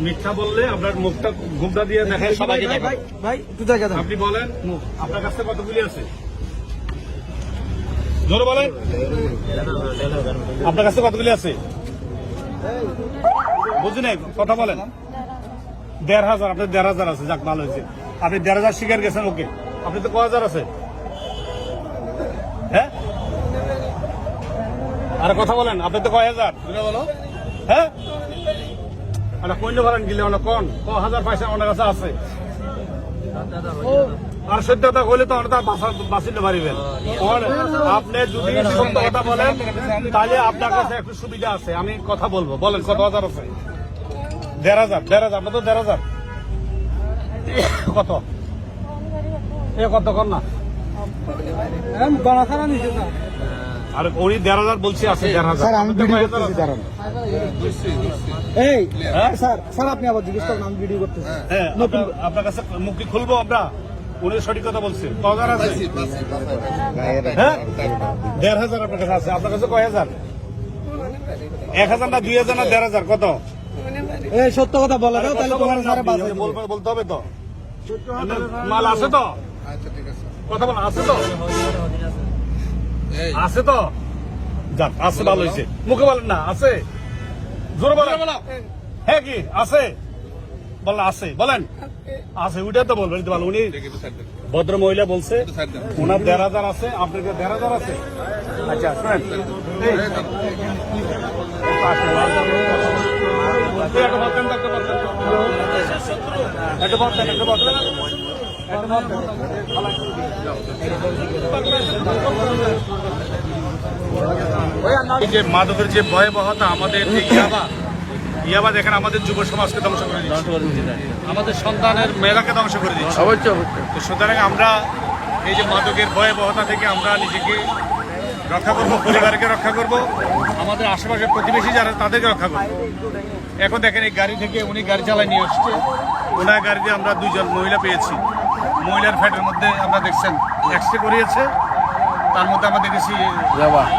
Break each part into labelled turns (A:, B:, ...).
A: মিথ্যা
B: বললে আপনার মুখটা ঘুমটা দিয়ে দেখায় সবাইকে
C: ভাই। ভাই তুই জায়গা দাও।
B: আপনি বলেন আপনার কাছে কতগুলি আছে? জোরে বলেন। আপনার কাছে কতগুলি আছে? বুঝলেন কথা বলেন। দেড় হাজার আপনার দেড় হাজার আছে যাক ভালো হয়েছে। আপনি দেড় হাজার শিকার গেছেন ওকে। আপনি তো ক হাজার আছে? হ্যাঁ? আরে কথা বলেন আপনি তো কয় হাজার? বলো। হ্যাঁ? আরে কইলে বলেন গেলে মানে কোন। ক হাজার পয়সা ওনার কাছে আছে। আর সত্যতা হলে তো ওটা বাঁচিতে পারিবেন আপনি যদি সত্য কথা বলেন, তাহলে আপনার কাছে একটু সুবিধা আছে। আমি কথা বলব। বলেন, কত হাজার আছে? দেড় হাজার দেড় হাজার, আপনার তো দেড় হাজার। কত? এ কত কর না। আর উনি দেড় হাজার বলছি আছে দেড় হাজার।
C: স্যার আমি ভিডিও করতেছি দাঁড়ান। এই
B: হ্যাঁ?
C: স্যার স্যার আপনি আবার জিজ্ঞেস করেন আমি ভিডিও করতেছি।
B: হ্যাঁ আপনার- কাছে মুখ কি খুলবো আমরা? উনি সঠিক কথা বলছে। ক হাজার আছে? হ্যাঁ? দেড় হাজার আপনার কাছে আছে। আপনার কাছে কয় হাজার? এক হাজার না দুই হাজার না দেড় হাজার? কত?
C: এই সত্য কথা বলে দাও তাহলে তোমার স্যারে
B: বলতে হবে। তো? মাল আছে তো?
A: আচ্ছা ঠিক আছে।
B: কথা বল আছে তো? আছে তো? যাক আছে ভালো হয়েছে। মুখে বলেন না আছে। জোরে বলেন। হ্যাঁ কি? আছে। বলেন আছে। বলেন। আছে ওইটা তো বলবেন ভালো উনি ভদ্র মহিলা বলছে ওনার দেড় হাজার আছে? আপনার দেড় হাজার আছে আচ্ছা একটা একটা একটা বলতেন, একটা বলতেন। একটা বলতেন। এই যে মাদকের যে ভয়াবহতা আমাদের যে ইয়াবা ইয়াবা দেখেন আমাদের যুব সমাজকে ধ্বংস করে দিচ্ছে। আমাদের সন্তানের মেয়েরাকে ধ্বংস করে দিচ্ছে।
A: অবশ্যই
B: তো সুতরাং আমরা এই যে মাদকের ভয়াবহতা থেকে আমরা নিজেকে রক্ষা করব পরিবারকে রক্ষা করব আমাদের আশেপাশের প্রতিবেশী যারা তাদেরকে রক্ষা করব। এখন দেখেন এই গাড়ি থেকে উনি গাড়ি চালায় নিয়ে আসছে। ওনার গাড়িতে আমরা দুইজন মহিলা পেয়েছি। মহিলার ফ্যাটের মধ্যে আমরা দেখছেন এক্সরে করিয়েছে। তার মধ্যে আমাদের দেখেছি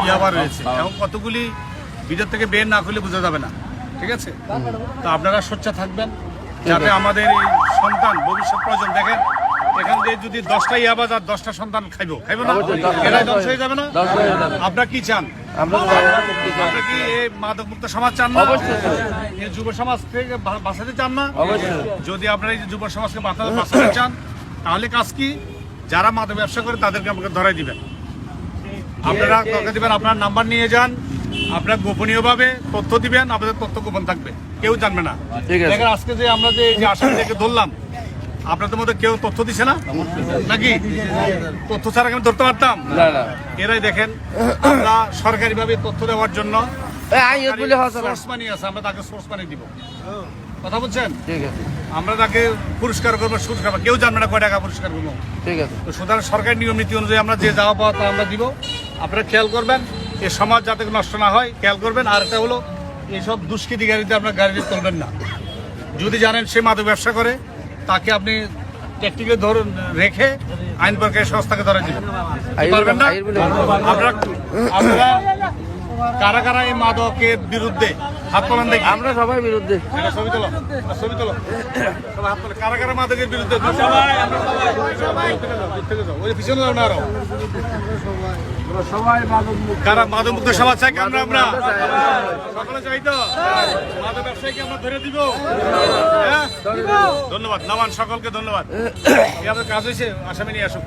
A: ইয়াবা।
B: রয়েছে। এখন কতগুলি ভিতর থেকে বের না করলে বোঝা যাবে না। ঠিক আছে? তো আপনারা সোচ্চা থাকবেন যাতে আমাদের এই সন্তান ভবিষ্যৎ প্রয়োজন দেখেন এখান থেকে যদি দশটা ইয়াবাজ আর দশটা সন্তান খাইবো খাইবো না? এরাই ধ্বংস হয়ে যাবে না?
A: হয়ে।
B: আপনারা কি চান? আপনারা কি এই মাদক মুক্ত সমাজ চান না? এই যুব সমাজ থেকে বাঁচাতে চান না? যদি আপনারা এই যে যুব সমাজকে বাঁচাতে বাঁচাতে চান তাহলে কাজ কি? যারা মাদক ব্যবসা করে তাদেরকে আমাকে ধরাই দিবেন। আপনারা দরকার দিবেন আপনার নাম্বার নিয়ে যান আপনার গোপনীয়ভাবে তথ্য দিবেন আপনাদের তথ্য গোপন থাকবে। কেউ জানবে না। দেখেন আজকে যে আমরা যে আসামিদেরকে ধরলাম আপনাদের মধ্যে কেউ তথ্য দিছে না? নাকি? তথ্য ছাড়া আমি ধরতে পারতাম? এরাই দেখেন আমরা সরকারিভাবে তথ্য দেওয়ার জন্য সোর্স মানি আছে আমরা তাকে সোর্স মানি দিব। কথা বলছেন?
A: ঠিক আছে।
B: আমরা তাকে পুরস্কার করব পুরস্কার। কেউ জানবে না কয় টাকা পুরস্কার করব।
A: ঠিক আছে।
B: তো সুতরাং সরকারি নিয়ম নীতি অনুযায়ী আমরা যে যাওয়া পাওয়া তা আমরা দিব। আপনারা খেয়াল করবেন এ সমাজ যাতে নষ্ট না হয় খেয়াল করবেন। আর একটা হলো এইসব দুষ্কৃতি গাড়িতে আপনার গাড়িতে তুলবেন না। যদি জানেন সে মাদক ব্যবসা করে তাকে আপনি ট্যাক্টিকে ধরুন রেখে আইন প্রক্রিয়া সংস্থাকে ধরে দিবেন আপনারা আপনারা কারা কারা এই মাদকের বিরুদ্ধে হাত তোলেন দেখি।
A: আমরা সবাই বিরুদ্ধে।
B: ছবি তোলো তোলো। কারা কারা মাদকের বিরুদ্ধে সবাই আমরা সবাই। সবাই। দূর থেকে যাও। ওই পিছনে যাও না আরও। কারা মাদক মুক্ত সমাজ চাই আমরা আমরা? সকলে চাই তো? মাদক ব্যবসায়ীকে আমরা ধরে দিব। হ্যাঁ? ধন্যবাদ। নামান সকলকে ধন্যবাদ। আপনার কাজ হয়েছে। আসামি নিয়ে আসুন।